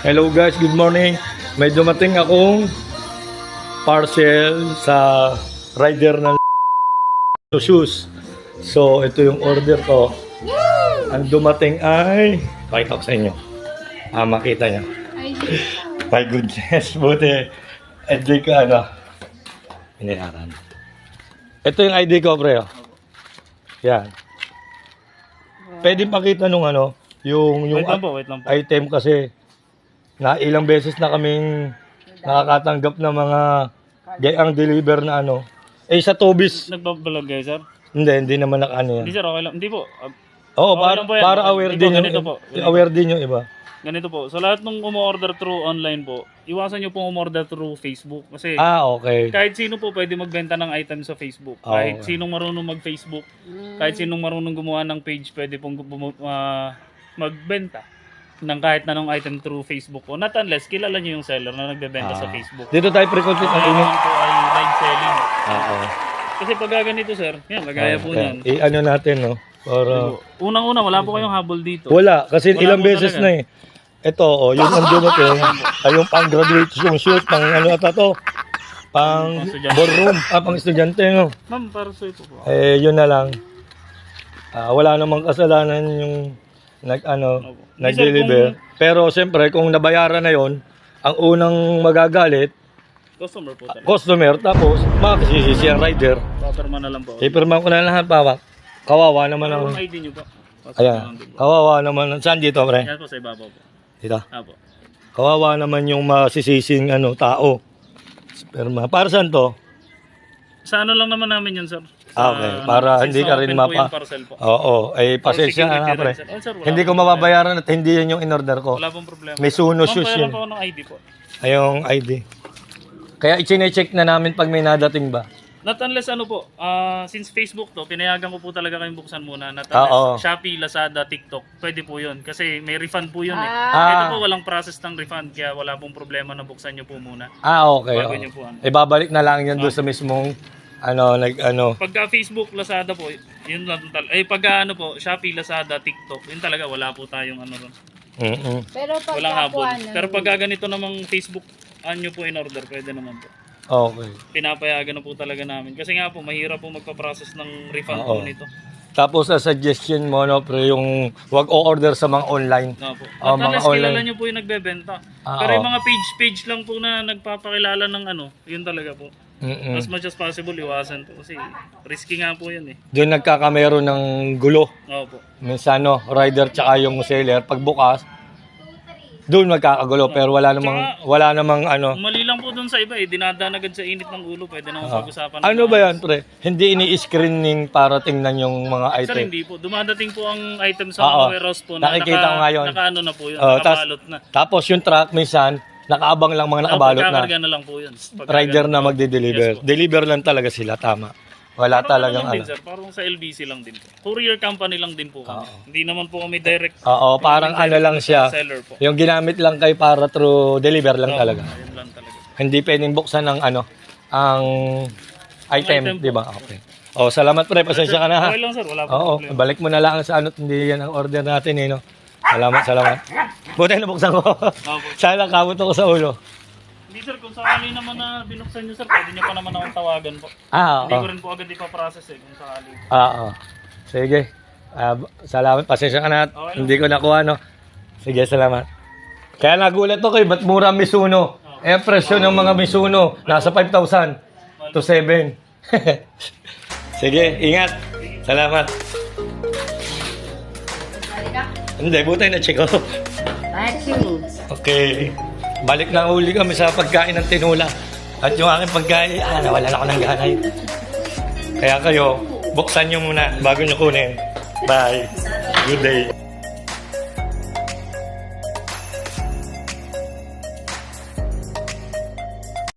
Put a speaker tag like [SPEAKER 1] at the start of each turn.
[SPEAKER 1] Hello guys, good morning. May dumating akong parcel sa rider ng shoes. So, ito yung order ko. Ang dumating ay... Pakita ko sa inyo. Ah, makita niyo. My goodness, buti. ID ko ano. Binayaran. Ito yung ID ko, pre. oh. Yan. Pwede pakita nung ano, yung, yung
[SPEAKER 2] Wait lang po, wait lang po.
[SPEAKER 1] item kasi na ilang beses na kaming nakakatanggap ng mga gayang deliver na ano. Eh sa Tobis,
[SPEAKER 2] Nagbablog kayo, sir?
[SPEAKER 1] hindi, hindi naman nakaano yan.
[SPEAKER 2] Hindi, sir, okay lang. Hindi po.
[SPEAKER 1] Oo,
[SPEAKER 2] Okay
[SPEAKER 1] para,
[SPEAKER 2] po yan.
[SPEAKER 1] para
[SPEAKER 2] Okay.
[SPEAKER 1] aware din yung,
[SPEAKER 2] ganito po.
[SPEAKER 1] aware din yung iba.
[SPEAKER 2] ganito po. Sa lahat ng umorder through online po, iwasan nyo pong umorder through Facebook. Kasi
[SPEAKER 1] Ah, okay.
[SPEAKER 2] kahit sino po pwede magbenta ng item sa Facebook.
[SPEAKER 1] Oo.
[SPEAKER 2] Kahit sinong marunong mag-Facebook, kahit sinong marunong gumawa ng page, pwede pong ah, magbenta ng kahit anong item through Facebook po. Not unless kilala nyo yung seller na nagbebenta sa
[SPEAKER 1] Ah.
[SPEAKER 2] Facebook.
[SPEAKER 1] Dito tayo pre-content ang
[SPEAKER 2] Ang
[SPEAKER 1] init.
[SPEAKER 2] po ay live selling.
[SPEAKER 1] Oo.
[SPEAKER 2] Kasi pag ganito sir, yan, kagaya po
[SPEAKER 1] Kaya,
[SPEAKER 2] niyan.
[SPEAKER 1] I-ano natin, no? Para...
[SPEAKER 2] Unang-una, wala po kayong habol dito.
[SPEAKER 1] Wala, kasi
[SPEAKER 2] Wala
[SPEAKER 1] ilang
[SPEAKER 2] po
[SPEAKER 1] beses
[SPEAKER 2] talaga.
[SPEAKER 1] na eh. Ito, oh, yung ang dumating, ay yung pang graduate yung shoot, pang ano ata to, pang
[SPEAKER 2] estudyante.
[SPEAKER 1] ballroom, ah, pang estudyante, no?
[SPEAKER 2] Ma'am, para sa ito po.
[SPEAKER 1] Eh, yun na lang. Ah, wala namang kasalanan yung nag ano,
[SPEAKER 2] Opo.
[SPEAKER 1] nag-deliver. Pero siyempre, kung nabayaran na yon, ang unang magagalit,
[SPEAKER 2] Customer po talaga.
[SPEAKER 1] customer, tapos makasisisi ang rider.
[SPEAKER 2] Paperman na lang po.
[SPEAKER 1] Ipirma ko na lahat, pawak. Kawawa naman ang...
[SPEAKER 2] Ang ID nyo po. Pasok na lang
[SPEAKER 1] Ayan,
[SPEAKER 2] din po.
[SPEAKER 1] kawawa naman. Saan dito, pre?
[SPEAKER 2] Yan po sa ibabaw po.
[SPEAKER 1] Dito.
[SPEAKER 2] Apo.
[SPEAKER 1] Kawawa naman yung masisising ano, tao. Sperma. Para saan to?
[SPEAKER 2] Sa ano lang naman namin yun, sir? Sa,
[SPEAKER 1] Ah, okay.
[SPEAKER 2] ano,
[SPEAKER 1] Para hindi ka rin mapa-. Oo, eh pasensya na pre.
[SPEAKER 2] Oh, sir, wala
[SPEAKER 1] Hindi ko mababayaran at hindi yan yung in-order ko.
[SPEAKER 2] Wala pong problema.
[SPEAKER 1] May suno shoes yun.
[SPEAKER 2] po ako ng ID po.
[SPEAKER 1] Ay, yung ID. Kaya i-check na namin pag may nadating ba.
[SPEAKER 2] Not unless ano po, ah, since Facebook to, pinayagan ko po talaga kayong buksan muna. Not
[SPEAKER 1] Ah, oo.
[SPEAKER 2] unless Shopee, Lazada, TikTok, pwede po yun. Kasi may refund po yun eh.
[SPEAKER 1] Ah.
[SPEAKER 2] Ito po walang process ng refund, kaya wala pong problema na buksan nyo po muna.
[SPEAKER 1] Ah, okay.
[SPEAKER 2] Bago
[SPEAKER 1] oo.
[SPEAKER 2] niyo po ano.
[SPEAKER 1] Eh, babalik na lang yan doon sa mismong ano, nag ano.
[SPEAKER 2] Pagka Facebook, Lazada po, yun lang talaga. Eh, pagka ano po, Shopee, Lazada, TikTok, yun talaga, wala po tayong ano ron.
[SPEAKER 1] Mm-mm.
[SPEAKER 3] Pero pag
[SPEAKER 2] Walang habol.
[SPEAKER 3] ano,
[SPEAKER 2] Pero pagka ganito namang Facebook, ano po in order, pwede naman po.
[SPEAKER 1] Okay.
[SPEAKER 2] Pinapayagan na po talaga namin. Kasi nga po, mahirap po magpa-process ng refund
[SPEAKER 1] Oo.
[SPEAKER 2] po nito.
[SPEAKER 1] Tapos sa suggestion mo no, pre, yung wag o-order sa mga online.
[SPEAKER 2] No po.
[SPEAKER 1] Oh,
[SPEAKER 2] At
[SPEAKER 1] mga online.
[SPEAKER 2] kilala nyo po yung nagbebenta.
[SPEAKER 1] Ah,
[SPEAKER 2] Pero yung mga page-page lang po na nagpapakilala ng ano, yun talaga po.
[SPEAKER 1] Mm-mm.
[SPEAKER 2] As much as possible, iwasan po. Kasi risky nga po yun eh.
[SPEAKER 1] Doon nagkakamero ng gulo.
[SPEAKER 2] Oo po.
[SPEAKER 1] Minsan no, rider tsaka yung seller pagbukas doon magkakagulo pero wala namang wala namang ano.
[SPEAKER 2] Mali lang po dun sa iba eh. Dinadaan agad sa init ng ulo. Pwede naman pag-usapan. ng
[SPEAKER 1] Ano ba yan, pre? Hindi ini-screening para tingnan yung mga
[SPEAKER 2] Sir,
[SPEAKER 1] item.
[SPEAKER 2] hindi po. Dumadating po ang item sa
[SPEAKER 1] Oo.
[SPEAKER 2] mga warehouse po na
[SPEAKER 1] Nakikita
[SPEAKER 2] naka,
[SPEAKER 1] ko nga yun.
[SPEAKER 2] nakaano na po yun.
[SPEAKER 1] Oh, tas-
[SPEAKER 2] nakabalot na.
[SPEAKER 1] Tapos yung truck minsan nakaabang lang mga nakabalot na.
[SPEAKER 2] Pagkakarga na lang po yun.
[SPEAKER 1] Rider na magde-deliver.
[SPEAKER 2] Yes po.
[SPEAKER 1] Deliver lang talaga sila, tama. Wala
[SPEAKER 2] Parang
[SPEAKER 1] talagang
[SPEAKER 2] ano
[SPEAKER 1] ano.
[SPEAKER 2] din, sir. Parang sa LBC lang din po. Courier company lang din po kami. Hindi naman po kami direct
[SPEAKER 1] Oo, parang ano lang siya.
[SPEAKER 2] seller po.
[SPEAKER 1] Yung ginamit lang kay para through deliver lang talaga.
[SPEAKER 2] Ayun lang talaga.
[SPEAKER 1] Hindi pwedeng buksan ng ano, ang item,
[SPEAKER 2] item po.
[SPEAKER 1] di ba? Okay. Oh, salamat pre, pasensya ka na ha.
[SPEAKER 2] Okay lang sir, wala po
[SPEAKER 1] Oo,
[SPEAKER 2] problema.
[SPEAKER 1] balik mo na lang sa ano, hindi yan ang order natin eh, no? Salamat, salamat. Buti nabuksan ko. Sana kamot ako sa ulo.
[SPEAKER 2] Hindi sir, kung sakali naman na binuksan nyo sir, pwede nyo pa naman akong tawagan po.
[SPEAKER 1] Ah,
[SPEAKER 2] Hindi
[SPEAKER 1] oo.
[SPEAKER 2] ko rin po agad ipaprocess eh kung sakali.
[SPEAKER 1] Ah, oo. Sige. Ah, salamat, pasensya ka na.
[SPEAKER 2] Okay.
[SPEAKER 1] Hindi ko nakuha, no? Sige, salamat. Kaya nagulat ako eh, ba't mura ang Mizuno? Eh, presyo ng mga Mizuno, nasa 5,000 to 7. Sige, ingat. Salamat. Hindi, buti na check ko.
[SPEAKER 3] Thank you.
[SPEAKER 1] Okay. Balik na uli kami sa pagkain ng tinula. At yung aking pagkain, ah, nawala na ako ng ganay. Kaya kayo, buksan nyo muna bago nyo kunin. Bye. Good day.